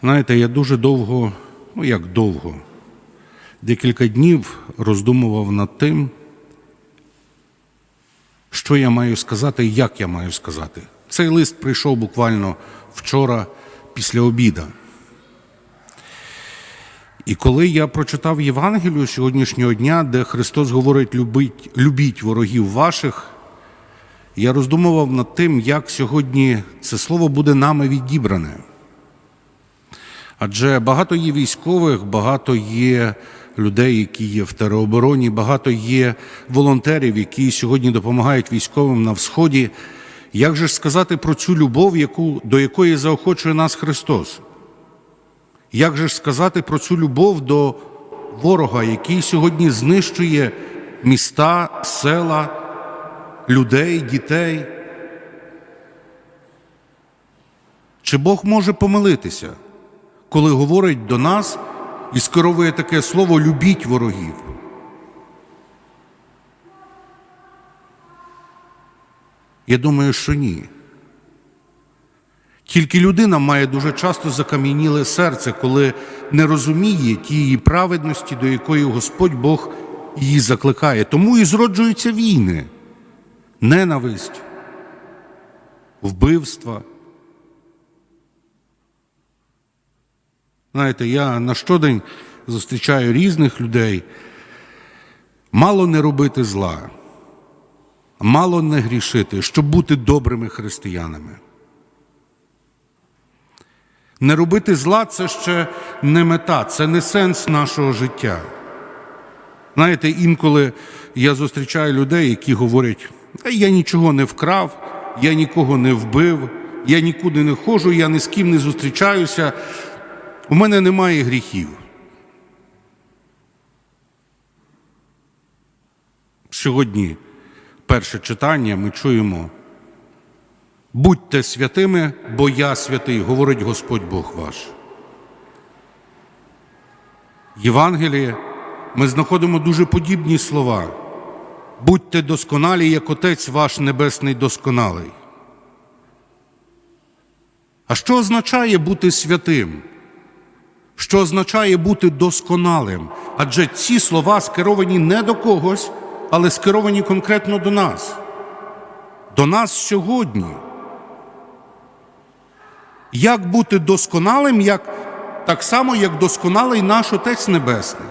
Знаєте, я дуже довго, ну як довго, декілька днів роздумував над тим, що я маю сказати і як я маю сказати. Цей лист прийшов буквально вчора після обіда. І коли я прочитав Євангелію сьогоднішнього дня, де Христос говорить любіть, любіть ворогів ваших, я роздумував над тим, як сьогодні це слово буде нами відібране. Адже багато є військових, багато є людей, які є в теробороні, багато є волонтерів, які сьогодні допомагають військовим на Всході. Як же ж сказати про цю любов, яку, до якої заохочує нас Христос? Як же ж сказати про цю любов до ворога, який сьогодні знищує міста, села, людей, дітей? Чи Бог може помилитися, коли говорить до нас і скеровує таке слово любіть ворогів? Я думаю, що ні. Тільки людина має дуже часто закам'яніле серце, коли не розуміє тієї праведності, до якої Господь Бог її закликає. Тому і зроджуються війни, ненависть, вбивства. Знаєте, я на щодень зустрічаю різних людей. Мало не робити зла, мало не грішити, щоб бути добрими християнами. Не робити зла це ще не мета, це не сенс нашого життя. Знаєте, інколи я зустрічаю людей, які говорять, я нічого не вкрав, я нікого не вбив, я нікуди не ходжу, я ні з ким не зустрічаюся, у мене немає гріхів. Сьогодні перше читання ми чуємо. Будьте святими, бо я святий, говорить Господь Бог ваш. В Євангелії ми знаходимо дуже подібні слова. Будьте досконалі, як Отець ваш Небесний досконалий. А що означає бути святим? Що означає бути досконалим? Адже ці слова скеровані не до когось, але скеровані конкретно до нас. До нас сьогодні. Як бути досконалим, як, так само, як досконалий наш Отець Небесний?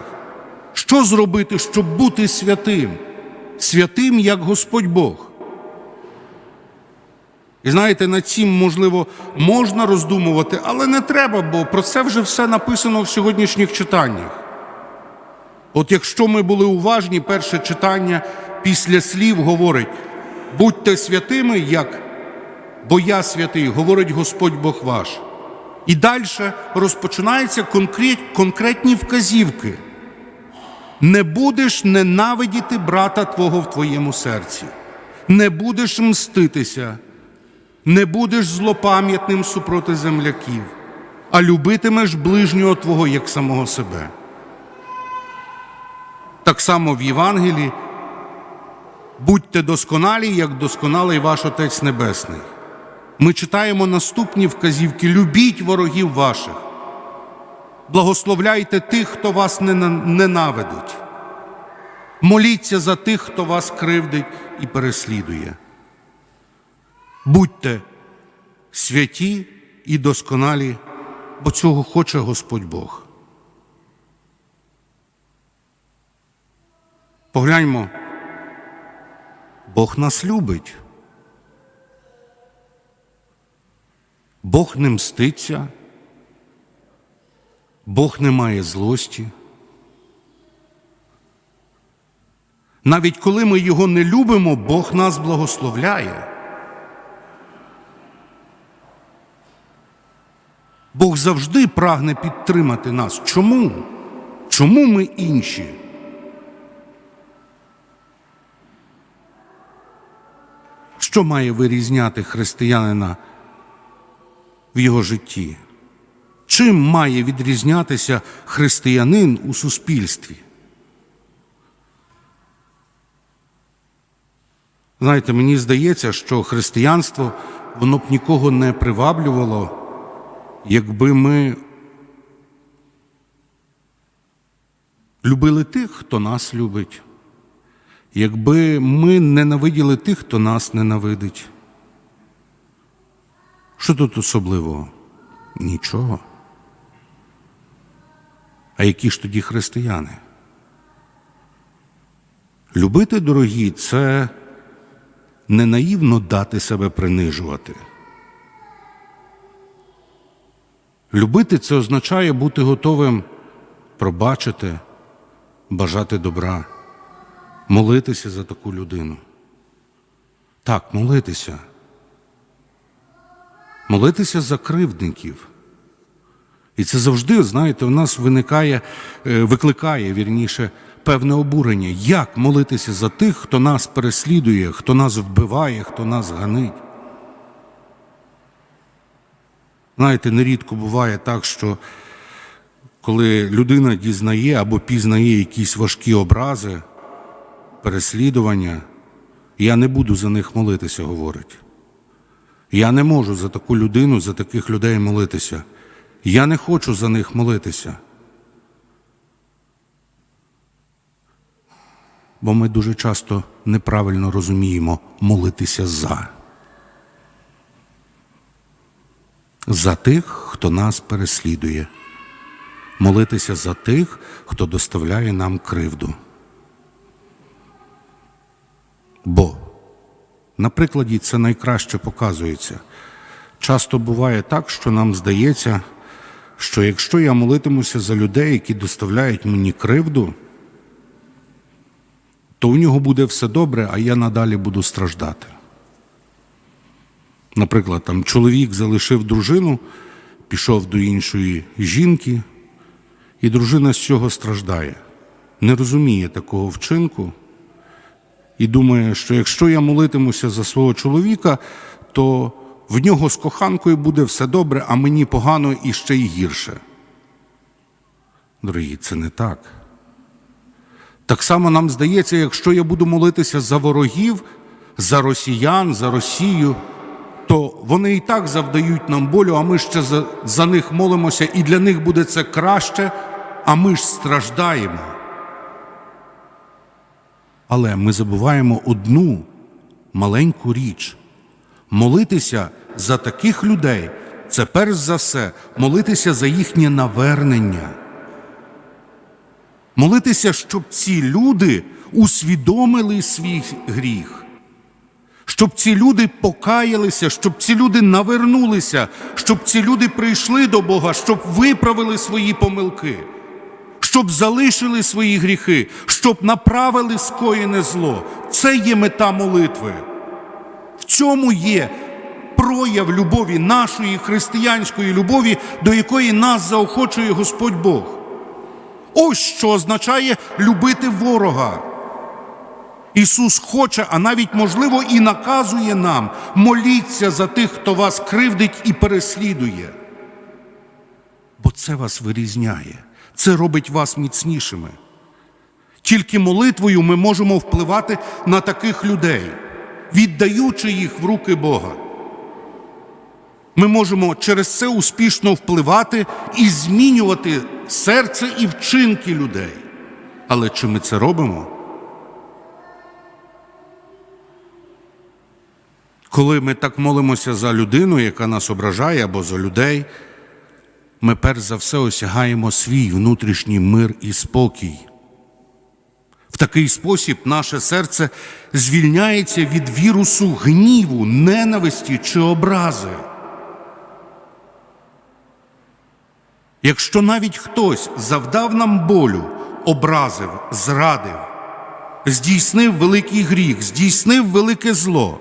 Що зробити, щоб бути святим? Святим, як Господь Бог. І знаєте, над цим, можливо, можна роздумувати, але не треба, бо про це вже все написано в сьогоднішніх читаннях. От якщо ми були уважні, перше читання після слів говорить: будьте святими, як бо я святий, говорить Господь Бог ваш. І далі розпочинаються конкрет, конкретні вказівки. Не будеш ненавидіти брата твого в твоєму серці, не будеш мститися, не будеш злопам'ятним супроти земляків, а любитимеш ближнього твого як самого себе. Так само в Євангелії будьте досконалі, як досконалий ваш Отець Небесний. Ми читаємо наступні вказівки: любіть ворогів ваших, благословляйте тих, хто вас ненавидить, моліться за тих, хто вас кривдить і переслідує. Будьте святі і досконалі, бо цього хоче Господь Бог. Погляньмо, Бог нас любить. Бог не мститься, Бог не має злості. Навіть коли ми Його не любимо, Бог нас благословляє. Бог завжди прагне підтримати нас. Чому? Чому ми інші? Що має вирізняти християнина в його житті? Чим має відрізнятися християнин у суспільстві? Знаєте, мені здається, що християнство воно б нікого не приваблювало, якби ми любили тих, хто нас любить, якби ми ненавиділи тих, хто нас ненавидить. Що тут особливого? Нічого. А які ж тоді християни? Любити дорогі це не наївно дати себе принижувати. Любити це означає бути готовим пробачити, бажати добра, молитися за таку людину. Так, молитися. Молитися за кривдників. І це завжди, знаєте, в нас виникає, е, викликає вірніше певне обурення. Як молитися за тих, хто нас переслідує, хто нас вбиває, хто нас ганить? Знаєте, нерідко буває так, що коли людина дізнає або пізнає якісь важкі образи, переслідування, я не буду за них молитися, говорить. Я не можу за таку людину, за таких людей молитися. Я не хочу за них молитися. Бо ми дуже часто неправильно розуміємо молитися за. За тих, хто нас переслідує, молитися за тих, хто доставляє нам кривду. Бо на прикладі це найкраще показується. Часто буває так, що нам здається, що якщо я молитимуся за людей, які доставляють мені кривду, то у нього буде все добре, а я надалі буду страждати. Наприклад, там чоловік залишив дружину, пішов до іншої жінки, і дружина з цього страждає, не розуміє такого вчинку і думає, що якщо я молитимуся за свого чоловіка, то в нього з коханкою буде все добре, а мені погано і ще й гірше. Дорогі, це не так. Так само нам здається, якщо я буду молитися за ворогів, за росіян, за Росію, то вони і так завдають нам болю, а ми ще за, за них молимося, і для них буде це краще, а ми ж страждаємо. Але ми забуваємо одну маленьку річ. Молитися за таких людей це перш за все молитися за їхнє навернення. Молитися, щоб ці люди усвідомили свій гріх, щоб ці люди покаялися, щоб ці люди навернулися, щоб ці люди прийшли до Бога, щоб виправили свої помилки, щоб залишили свої гріхи, щоб направили скоєне зло. Це є мета молитви. В цьому є прояв любові, нашої християнської любові, до якої нас заохочує Господь Бог. Ось що означає любити ворога. Ісус хоче, а навіть, можливо, і наказує нам моліться за тих, хто вас кривдить і переслідує. Бо це вас вирізняє, це робить вас міцнішими. Тільки молитвою ми можемо впливати на таких людей, віддаючи їх в руки Бога. Ми можемо через це успішно впливати і змінювати серце і вчинки людей. Але чи ми це робимо? Коли ми так молимося за людину, яка нас ображає, або за людей, ми перш за все осягаємо свій внутрішній мир і спокій. В такий спосіб наше серце звільняється від вірусу гніву, ненависті чи образи. Якщо навіть хтось завдав нам болю, образив, зрадив, здійснив великий гріх, здійснив велике зло,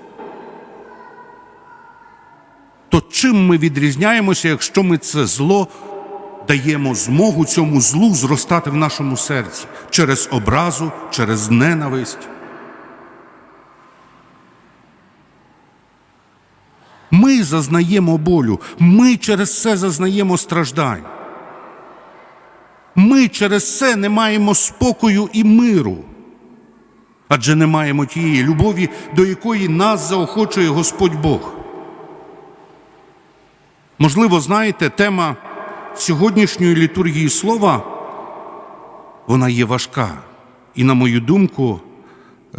то чим ми відрізняємося, якщо ми це зло даємо змогу цьому злу зростати в нашому серці через образу, через ненависть? Ми зазнаємо болю, ми через це зазнаємо страждань. Ми через це не маємо спокою і миру, адже не маємо тієї любові, до якої нас заохочує Господь Бог. Можливо, знаєте, тема сьогоднішньої літургії слова вона є важка. І, на мою думку,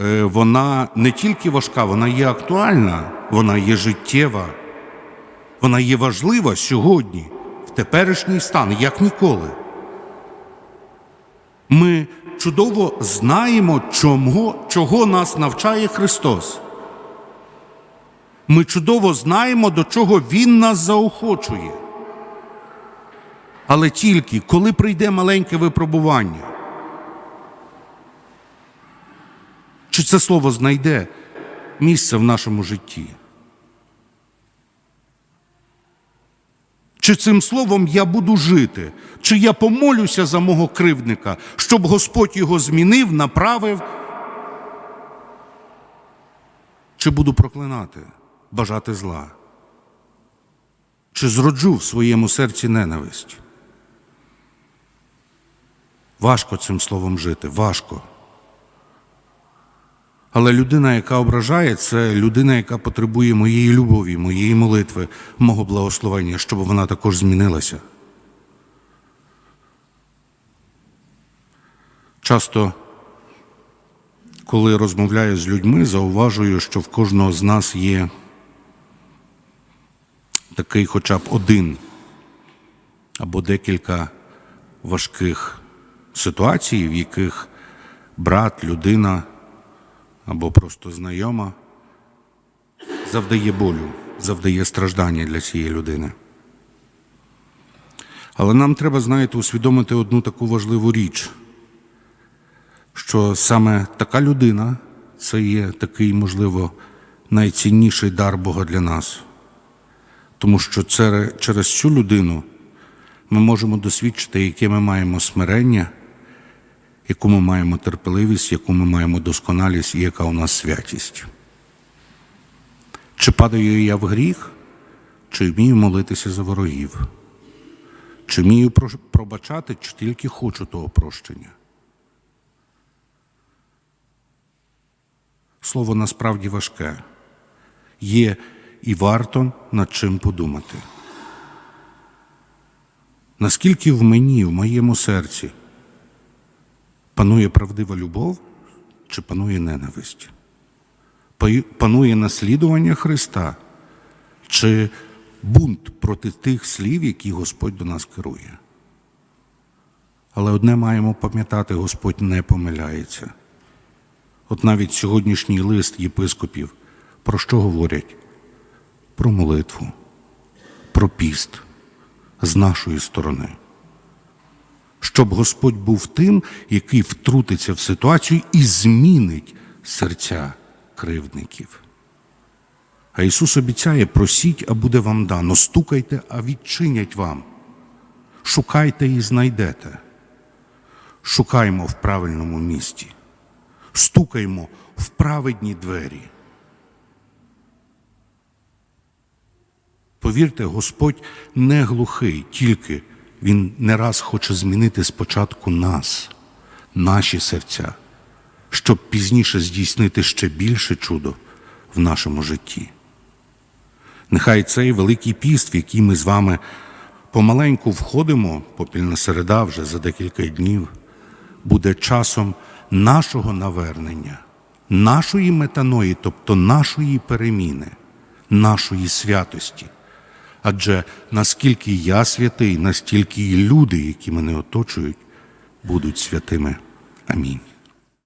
е, вона не тільки важка, вона є актуальна, вона є життєва, вона є важлива сьогодні, в теперішній стан, як ніколи. Ми чудово знаємо, чого, чого нас навчає Христос. Ми чудово знаємо, до чого Він нас заохочує. Але тільки коли прийде маленьке випробування, чи це слово знайде місце в нашому житті? Чи цим словом я буду жити? Чи я помолюся за мого кривдника, щоб Господь його змінив, направив? Чи буду проклинати, бажати зла? Чи зроджу в своєму серці ненависть? Важко цим словом жити, важко. Але людина, яка ображає, це людина, яка потребує моєї любові, моєї молитви, мого благословення, щоб вона також змінилася. Часто, коли розмовляю з людьми, зауважую, що в кожного з нас є такий хоча б один або декілька важких ситуацій, в яких брат, людина або просто знайома завдає болю, завдає страждання для цієї людини. Але нам треба, знаєте, усвідомити одну таку важливу річ, що саме така людина це є такий, можливо, найцінніший дар Бога для нас. Тому що це, через цю людину ми можемо досвідчити, яке ми маємо смирення, яку ми маємо терпеливість, яку ми маємо досконалість і яка у нас святість. Чи падаю я в гріх, чи вмію молитися за ворогів? Чи вмію пробачати, чи тільки хочу того прощення? Слово насправді важке. Є і варто над чим подумати. Наскільки в мені, в моєму серці панує правдива любов чи панує ненависть? Панує наслідування Христа чи бунт проти тих слів, які Господь до нас керує? Але одне маємо пам'ятати, Господь не помиляється. От навіть сьогоднішній лист єпископів про що говорять? Про молитву, про піст з нашої сторони. Щоб Господь був тим, який втрутиться в ситуацію і змінить серця кривдників. А Ісус обіцяє: просіть, а буде вам дано, стукайте, а відчинять вам. Шукайте і знайдете. Шукаймо в правильному місті, стукаймо в праведні двері. Повірте, Господь не глухий, тільки Він не раз хоче змінити спочатку нас, наші серця, щоб пізніше здійснити ще більше чудо в нашому житті. Нехай цей великий піст, в який ми з вами помаленьку входимо, попільна середа вже за декілька днів, буде часом нашого навернення, нашої метаної, тобто нашої переміни, нашої святості. Адже наскільки я святий, настільки і люди, які мене оточують, будуть святими. Амінь.